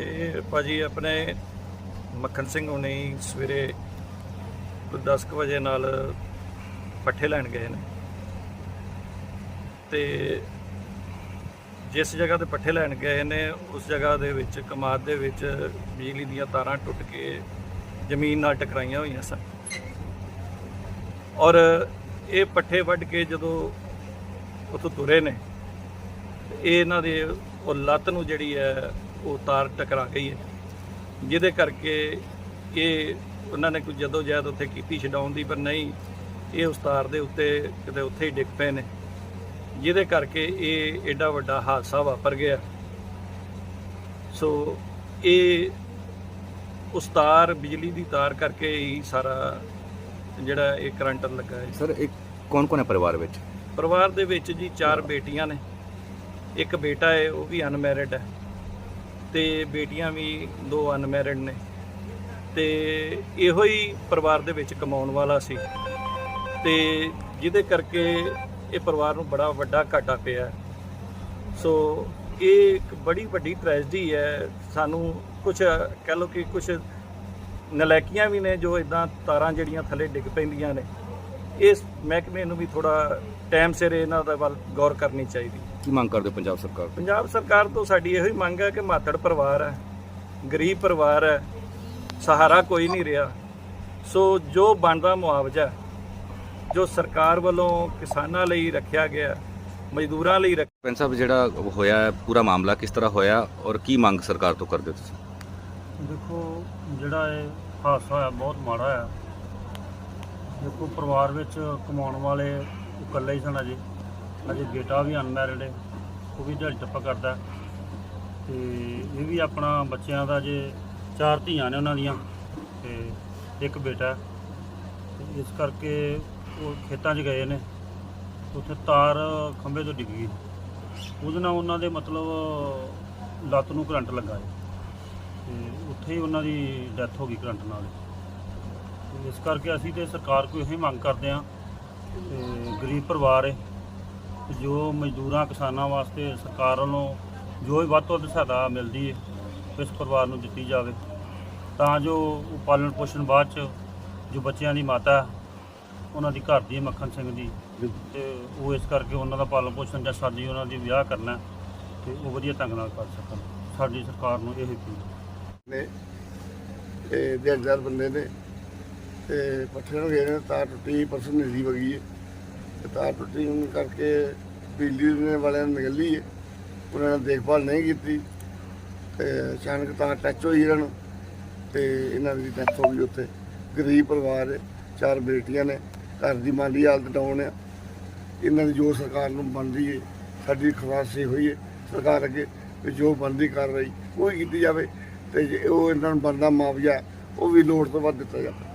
ਇਹ ਭਾਜੀ ਆਪਣੇ ਮੱਖਣ ਸਿੰਘ ਹੁਣੀ ਸਵੇਰੇ ਕੋਈ 10 ਕੁ ਵਜੇ ਨਾਲ ਪੱਠੇ ਲੈਣ ਗਏ ਨੇ। ਤੇ ਜਿਸ ਜਗ੍ਹਾ ਤੇ ਪੱਠੇ ਲੈਣ ਗਏ ਨੇ, ਉਸ ਜਗ੍ਹਾ ਦੇ ਵਿੱਚ, ਕਮਾਦ ਦੇ ਵਿੱਚ ਬਿਜਲੀ ਦੀਆਂ ਤਾਰਾਂ ਟੁੱਟ ਕੇ ਜ਼ਮੀਨ ਨਾਲ ਟਕਰਾਈਆਂ ਹੋਈਆਂ ਸਨ। ਔਰ ਇਹ ਪੱਠੇ ਵੱਢ ਕੇ ਜਦੋਂ ਉੱਥੋਂ ਤੁਰੇ ਨੇ ਇਹ ਇਹਨਾਂ ਦੇ ਉਹ ਲੱਤ ਨੂੰ ਜਿਹੜੀ ਹੈ ਉਹ ਤਾਰ ਟਕਰਾ ਗਈ ਹੈ। ਜਿਹਦੇ ਕਰਕੇ ਇਹ ਉਹਨਾਂ ਨੇ ਕੋਈ ਜਦੋਂ ਜਹਿਦ ਉੱਥੇ ਕੀਤੀ ਛਡਾਉਣ ਦੀ ਪਰ ਨਹੀਂ ਇਹ ਉਸ ਤਾਰ ਦੇ ਉੱਤੇ ਕਿਤੇ ਉੱਥੇ ਹੀ ਡਿੱਗ ਪਏ ਨੇ। ਜਿਹਦੇ ਕਰਕੇ ਇਹ ਐਡਾ ਵੱਡਾ ਹਾਦਸਾ ਵਾਪਰ ਗਿਆ। ਸੋ ਇਹ ਉਸ ਤਾਰ ਬਿਜਲੀ ਦੀ ਤਾਰ ਕਰਕੇ ਹੀ ਸਾਰਾ ਜਿਹੜਾ ਇਹ ਕਰੰਟ ਲੱਗਾ ਹੈ। ਸਰ ਇੱਕ ਕੌਣ ਕੌਣ ਹੈ ਪਰਿਵਾਰ ਵਿੱਚ? ਪਰਿਵਾਰ ਦੇ ਵਿੱਚ ਜੀ ਚਾਰ ਬੇਟੀਆਂ ਨੇ। ਇੱਕ ਬੇਟਾ ਹੈ ਉਹ ਵੀ ਅਨਮੈਰਿਡ ਹੈ। ਤੇ ਬੇਟੀਆਂ ਵੀ ਦੋ ਅਨਮੈਰਿਡ ਨੇ ਤੇ ਇਹੋ ਹੀ ਪਰਿਵਾਰ ਦੇ ਵਿੱਚ ਕਮਾਉਣ ਵਾਲਾ ਸੀ ਤੇ ਜਿਹਦੇ ਕਰਕੇ ਇਹ ਪਰਿਵਾਰ ਨੂੰ ਬੜਾ ਵੱਡਾ ਘਾਟਾ ਪਿਆ। ਸੋ ਇਹ ਇੱਕ ਬੜੀ ਵੱਡੀ ਟ੍ਰੈਜਡੀ ਹੈ। ਸਾਨੂੰ ਕੁਝ ਕਹਿ ਲਓ ਕਿ ਕੁਝ ਨਲਾਇਕੀਆਂ ਵੀ ਨੇ ਜੋ ਇਦਾਂ ਤਾਰਾਂ ਜਿਹੜੀਆਂ ਥੱਲੇ ਡਿੱਗ ਪੈਂਦੀਆਂ ਨੇ। ਇਸ ਮਹਿਕਮੇ ਨੂੰ ਵੀ ਥੋੜਾ ਟਾਈਮ ਸਿਰ ਇਹਨਾਂ ਦਾ ਵੱਲ ਗੌਰ ਕਰਨੀ ਚਾਹੀਦੀ। ਕੀ ਮੰਗ ਕਰਦੇ ਹੋ ਪੰਜਾਬ ਸਰਕਾਰ ਤੋਂ? ਪੰਜਾਬ ਸਰਕਾਰ ਤੋਂ ਸਾਡੀ ਇਹੋ ਹੀ ਮੰਗ ਹੈ ਕਿ ਮਾਤੜ ਪਰਿਵਾਰ ਹੈ ਗਰੀਬ ਪਰਿਵਾਰ ਹੈ ਸਹਾਰਾ ਕੋਈ ਨਹੀਂ ਰਿਹਾ। ਸੋ ਜੋ ਬਣਦਾ ਮੁਆਵਜ਼ਾ ਜੋ ਸਰਕਾਰ ਵੱਲੋਂ ਕਿਸਾਨਾਂ ਲਈ ਰੱਖਿਆ ਗਿਆ ਮਜ਼ਦੂਰਾਂ ਲਈ ਰੱਖ- ਸਰਪੰਚ ਸਾਹਿਬ ਜਿਹੜਾ ਹੋਇਆ ਹੈ, ਪੂਰਾ ਮਾਮਲਾ ਕਿਸ ਤਰ੍ਹਾਂ ਹੋਇਆ ਔਰ ਕੀ ਮੰਗ ਸਰਕਾਰ ਤੋਂ ਕਰਦੇ ਹੋ ਤੁਸੀਂ? ਦੇਖੋ ਜਿਹੜਾ ਇਹ ਹਾਦਸਾ ਹੋਇਆ ਬਹੁਤ ਮਾੜਾ ਆ ਦੇਖੋ ਪਰਿਵਾਰ ਵਿੱਚ ਕਮਾਉਣ ਵਾਲੇ ਇਕੱਲੇ ਹੀ ਸਨ ਅਜੇ। ਅਜੇ ਬੇਟਾ ਵੀ ਅਨਮੈਰਿਡ ਹੈ ਉਹ ਵੀ ਦਿਹਾੜੀ ਟੱਪਾ ਕਰਦਾ। ਤੇ ਇਹ ਵੀ ਆਪਣਾ ਬੱਚਿਆਂ ਦਾ ਜੇ ਚਾਰ ਧੀਆਂ ਨੇ ਉਹਨਾਂ ਦੀਆਂ, ਤੇ ਇੱਕ ਬੇਟਾ। ਤੇ ਇਸ ਕਰਕੇ ਉਹ ਖੇਤਾਂ 'ਚ ਗਏ ਨੇ। ਉੱਥੇ ਤਾਰ ਖੰਭੇ ਤੋਂ ਡਿੱਗ ਗਈ। ਉਹਦੇ ਨਾਲ ਉਹਨਾਂ ਦੇ ਮਤਲਬ ਲੱਤ ਨੂੰ ਕਰੰਟ ਲੱਗਾ ਹੈ ਤੇ ਉੱਥੇ ਹੀ ਉਹਨਾਂ ਦੀ ਡੈਥ ਹੋ ਗਈ ਕਰੰਟ ਨਾਲ। ਤੇ ਇਸ ਕਰਕੇ ਅਸੀਂ ਤੇ ਸਰਕਾਰ ਕੋਲ ਇਹ ਮੰਗ ਕਰਦੇ ਹਾਂ ਗਰੀਬ ਪਰਿਵਾਰ ਹੈ ਜੋ ਮਜ਼ਦੂਰਾਂ, ਕਿਸਾਨਾਂ ਵਾਸਤੇ ਸਰਕਾਰ ਵੱਲੋਂ ਜੋ ਵੀ ਵੱਧ ਤੋਂ ਵੱਧ ਸਹਾਇਤਾ ਮਿਲਦੀ ਹੈ, ਇਸ ਪਰਿਵਾਰ ਨੂੰ ਦਿੱਤੀ ਜਾਵੇ। ਤਾਂ ਜੋ ਉਹ ਪਾਲਣ ਪੋਸ਼ਣ ਬਾਅਦ ਚ ਜੋ ਬੱਚਿਆਂ ਦੀ ਮਾਤਾ, ਉਹਨਾਂ ਦੀ ਘਰ ਦੀ ਹੈ ਮੱਖਣ ਸਿੰਘ ਦੀ ਤੇ ਉਹ ਇਸ ਕਰਕੇ ਉਹਨਾਂ ਦਾ ਪਾਲਣ ਪੋਸ਼ਣ ਜਾਂ ਸਾਡੀ ਉਹਨਾਂ ਦੀ ਵਿਆਹ ਕਰਨਾ ਹੈ, ਤੇ ਉਹ ਵਧੀਆ ਢੰਗ ਨਾਲ ਕਰ ਸਕਣ। ਸਾਡੀ ਸਰਕਾਰ ਨੂੰ ਇਹ ਅਪੀਲ ਨੇ ਤੇ ਦਿਹਾੜੀਦਾਰ ਬੰਦੇ ਨੇ, ਤੇ ਪੱਠੇ ਨੂੰ ਗਏ ਨੇ ਤਾਰ ਟੁੱਟੀ ਪਰਸੋਂ ਨਦੀ ਵਗੀ ਹੈ। ਤੇ ਤਾਰ ਟੁੱਟੀ ਹੋਣ ਕਰਕੇ ਬਿਜਲੀ ਦੇ ਵਾਲਿਆਂ ਨੇ ਨਿਕਲੀ ਹੈ। ਉਹਨਾਂ ਨੇ ਦੇਖਭਾਲ ਨਹੀਂ ਕੀਤੀ ਤੇ ਅਚਾਨਕ ਤਾਰ ਟੱਚ ਹੋਈ ਇਹਨਾਂ ਨੂੰ ਤੇ ਇਹਨਾਂ ਦੀ ਡੈਥ ਹੋ ਗਈ ਉੱਥੇ। ਗਰੀਬ ਪਰਿਵਾਰ ਹੈ, ਚਾਰ ਬੇਟੀਆਂ ਨੇ, ਘਰ ਦੀ ਮਾਲੀ ਹਾਲਤ ਡਾਊਨ ਆ ਇਹਨਾਂ ਦੀ ਜੋ ਸਰਕਾਰ ਨੂੰ ਬਣਦੀ ਹੈ, ਸਾਡੀ ਖਵਾਸ ਇਹ ਹੋਈ ਹੈ, ਸਰਕਾਰ ਅੱਗੇ ਵੀ ਜੋ ਬਣਦੀ ਕਾਰਵਾਈ ਉਹ ਹੀ ਕੀਤੀ ਜਾਵੇ ਤੇ ਜੇ ਉਹ ਇਹਨਾਂ ਨੂੰ ਬਣਦਾ ਮੁਆਵਜ਼ਾ, ਉਹ ਵੀ ਲੋੜ ਤੋਂ ਵੱਧ ਦਿੱਤਾ ਜਾਵੇ।